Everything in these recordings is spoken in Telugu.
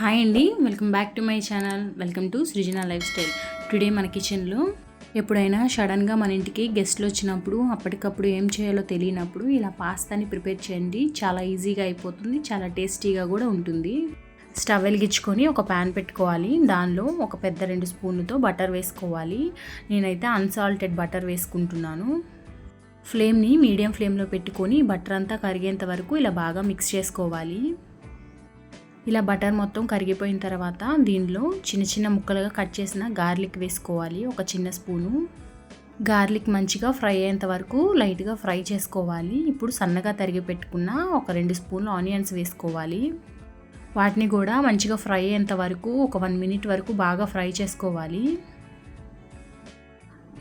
హాయ్ అండి welcome back to my channel welcome to Srujana lifestyle. Today మన కిచెన్లో ఎప్పుడైనా సడన్గా మన ఇంటికి గెస్ట్లు వచ్చినప్పుడు అప్పటికప్పుడు ఏం చేయాలో తెలియనప్పుడు ఇలా పాస్తాని ప్రిపేర్ చేయండి. చాలా ఈజీగా అయిపోతుంది చాలా టేస్టీగా కూడా ఉంటుంది. స్టవ్ వెలిగించుకొని ఒక ప్యాన్ పెట్టుకోవాలి. దానిలో ఒక పెద్ద రెండు స్పూన్లతో బటర్ వేసుకోవాలి. నేనైతే అన్సాల్టెడ్ బటర్ వేసుకుంటున్నాను. ఫ్లేమ్ని మీడియం ఫ్లేమ్లో పెట్టుకొని బటర్ అంతా కరిగేంత వరకు ఇలా బాగా మిక్స్ చేసుకోవాలి. ఇలా బటర్ మొత్తం కరిగిపోయిన తర్వాత దీనిలో చిన్న చిన్న ముక్కలుగా కట్ చేసిన గార్లిక్ వేసుకోవాలి ఒక చిన్న స్పూను. గార్లిక్ మంచిగా ఫ్రై అయ్యేంత వరకు లైట్గా ఫ్రై చేసుకోవాలి. ఇప్పుడు సన్నగా తరిగి పెట్టుకున్న ఒక రెండు స్పూన్లు ఆనియన్స్ వేసుకోవాలి. వాటిని కూడా మంచిగా ఫ్రై అయ్యేంత వరకు ఒక వన్ మినిట్ వరకు బాగా ఫ్రై చేసుకోవాలి.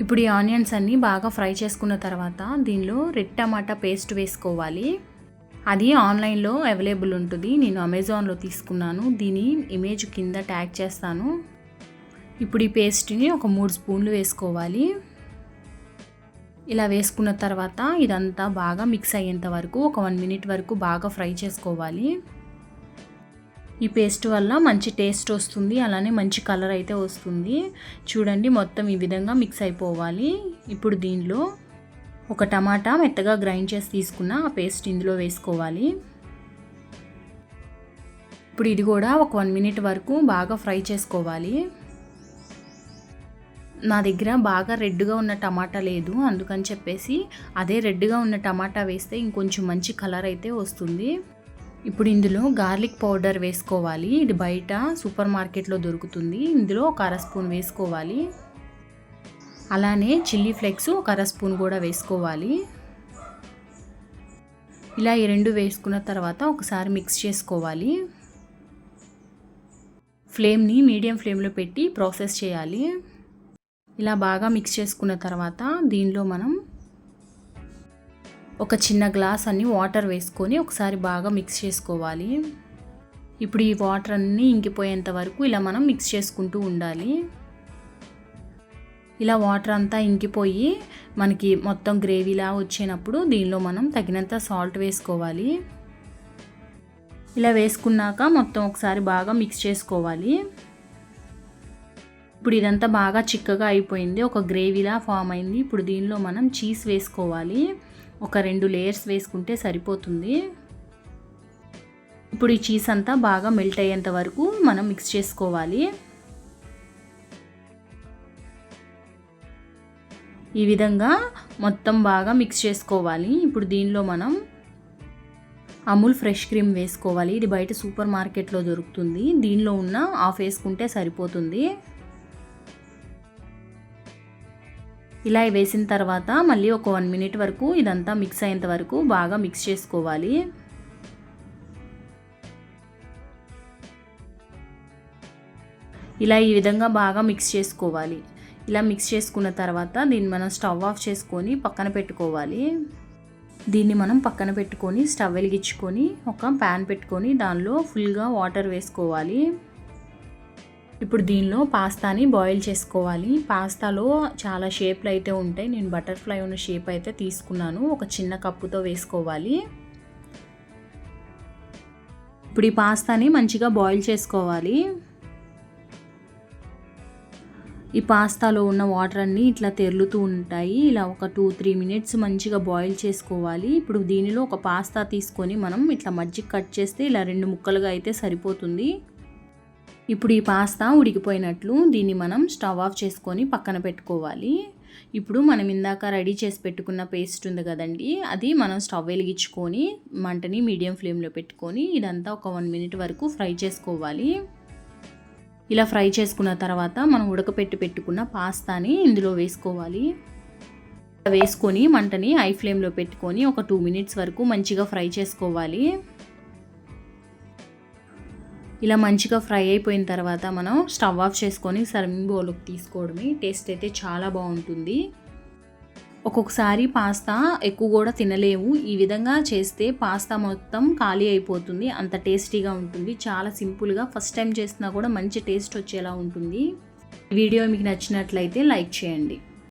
ఇప్పుడు ఈ ఆనియన్స్ అన్నీ బాగా ఫ్రై చేసుకున్న తర్వాత దీనిలో రెడ్ టమాటా పేస్ట్ వేసుకోవాలి. అది ఆన్లైన్లో అవైలబుల్ ఉంటుంది. నేను అమెజాన్లో తీసుకున్నాను. దీని ఇమేజ్ కింద ట్యాగ్ చేస్తాను. ఇప్పుడు ఈ పేస్ట్ని ఒక మూడు స్పూన్లు వేసుకోవాలి. ఇలా వేసుకున్న తర్వాత ఇదంతా బాగా మిక్స్ అయ్యేంత వరకు ఒక వన్ మినిట్ వరకు బాగా ఫ్రై చేసుకోవాలి. ఈ పేస్ట్ వల్ల మంచి టేస్ట్ వస్తుంది. అలానే మంచి కలర్ అయితే వస్తుంది. చూడండి మొత్తం ఈ విధంగా మిక్స్ అయిపోవాలి. ఇప్పుడు దీనిలో ఒక టమాటా మెత్తగా గ్రైండ్ చేసి తీసుకున్న ఆ పేస్ట్ ఇందులో వేసుకోవాలి. ఇప్పుడు ఇది కూడా ఒక వన్ మినిట్ వరకు బాగా ఫ్రై చేసుకోవాలి. నా దగ్గర బాగా రెడ్గా ఉన్న టమాటా లేదు అందుకని చెప్పేసి అదే రెడ్గా ఉన్న టమాటా వేస్తే ఇంకొంచెం మంచి కలర్ అయితే వస్తుంది. ఇప్పుడు ఇందులో గార్లిక్ పౌడర్ వేసుకోవాలి. ఇది బయట సూపర్ మార్కెట్లో దొరుకుతుంది. ఇందులో ఒక అర స్పూన్ వేసుకోవాలి. అలానే చిల్లీ ఫ్లేక్స్ ఒక అర స్పూన్ కూడా వేసుకోవాలి. ఇలా ఈ రెండు వేసుకున్న తర్వాత ఒకసారి మిక్స్ చేసుకోవాలి. ఫ్లేమ్ని మీడియం ఫ్లేమ్లో పెట్టి ప్రాసెస్ చేయాలి. ఇలా బాగా మిక్స్ చేసుకున్న తర్వాత దీనిలో మనం ఒక చిన్న గ్లాస్ అన్ని వాటర్ వేసుకొని ఒకసారి బాగా మిక్స్ చేసుకోవాలి. ఇప్పుడు ఈ వాటర్ అన్నీ ఇంకిపోయేంత వరకు ఇలా మనం మిక్స్ చేసుకుంటూ ఉండాలి. ఇలా వాటర్ అంతా ఇంకిపోయి మనకి మొత్తం గ్రేవీలా వచ్చినప్పుడు దీనిలో మనం తగినంత సాల్ట్ వేసుకోవాలి. ఇలా వేసుకున్నాక మొత్తం ఒకసారి బాగా మిక్స్ చేసుకోవాలి. ఇప్పుడు ఇదంతా బాగా చిక్కగా అయిపోయింది. ఒక గ్రేవీలా ఫామ్ అయింది. ఇప్పుడు దీనిలో మనం చీజ్ వేసుకోవాలి. ఒక రెండు లేయర్స్ వేసుకుంటే సరిపోతుంది. ఇప్పుడు ఈ చీజ్ అంతా బాగా మెల్ట్ అయ్యేంత వరకు మనం మిక్స్ చేసుకోవాలి. ఈ విధంగా మొత్తం బాగా మిక్స్ చేసుకోవాలి. ఇప్పుడు దీనిలో మనం అమూల్ ఫ్రెష్ క్రీమ్ వేసుకోవాలి. ఇది బయట సూపర్ మార్కెట్లో దొరుకుతుంది. దీనిలో ఉన్న ఆఫ్ వేసుకుంటే సరిపోతుంది. ఇలా వేసిన తర్వాత మళ్ళీ ఒక వన్ మినిట్ వరకు ఇదంతా మిక్స్ అయ్యేంత వరకు బాగా మిక్స్ చేసుకోవాలి. ఇలా ఈ విధంగా బాగా మిక్స్ చేసుకోవాలి. ఇలా మిక్స్ చేసుకున్న తర్వాత దీన్ని మనం స్టవ్ ఆఫ్ చేసుకొని పక్కన పెట్టుకోవాలి. దీన్ని మనం పక్కన పెట్టుకొని స్టవ్ వెలిగించుకొని ఒక ప్యాన్ పెట్టుకొని దానిలో ఫుల్గా వాటర్ వేసుకోవాలి. ఇప్పుడు దీనిలో పాస్తాని బాయిల్ చేసుకోవాలి. పాస్తాలో చాలా షేప్లు అయితే ఉంటాయి. నేను బటర్ఫ్లై ఉన్న షేప్ అయితే తీసుకున్నాను. ఒక చిన్న కప్పుతో వేసుకోవాలి. ఇప్పుడు ఈ పాస్తాని మంచిగా బాయిల్ చేసుకోవాలి. ఈ పాస్తాలో ఉన్న వాటర్ అన్నీ ఇట్లా తెరులుతూ ఉంటాయి. ఇలా ఒక టూ త్రీ మినిట్స్ మంచిగా బాయిల్ చేసుకోవాలి. ఇప్పుడు దీనిలో ఒక పాస్తా తీసుకొని మనం ఇట్లా మజ్జిగ కట్ చేస్తే ఇలా రెండు ముక్కలుగా అయితే సరిపోతుంది. ఇప్పుడు ఈ పాస్తా ఉడికిపోయినట్లు దీన్ని మనం స్టవ్ ఆఫ్ చేసుకొని పక్కన పెట్టుకోవాలి. ఇప్పుడు మనం ఇందాక రెడీ చేసి పెట్టుకున్న పేస్ట్ ఉంది కదండి అది మనం స్టవ్ వెలిగించుకొని మంటని మీడియం ఫ్లేమ్లో పెట్టుకొని ఇదంతా ఒక వన్ మినిట్ వరకు ఫ్రై చేసుకోవాలి. ఇలా ఫ్రై చేసుకున్న తర్వాత మనం ఉడకపెట్టి పెట్టుకున్న పాస్తాని ఇందులో వేసుకోవాలి. వేసుకొని మంటని హై ఫ్లేమ్లో పెట్టుకొని ఒక టూ మినిట్స్ వరకు మంచిగా ఫ్రై చేసుకోవాలి. ఇలా మంచిగా ఫ్రై అయిపోయిన తర్వాత మనం స్టవ్ ఆఫ్ చేసుకొని సర్వింగ్ బౌల్కి తీసుకోవడమే. టేస్ట్ అయితే చాలా బాగుంటుంది. ఒక్కొక్కసారి పాస్తా ఎక్కువ కూడా తినలేవు ఈ విధంగా చేస్తే పాస్తా మొత్తం ఖాళీ అయిపోతుంది. అంత టేస్టీగా ఉంటుంది. చాలా సింపుల్గా ఫస్ట్ టైం చేసినా కూడా మంచి టేస్ట్ వచ్చేలా ఉంటుంది. వీడియో మీకు నచ్చినట్లయితే లైక్ చేయండి.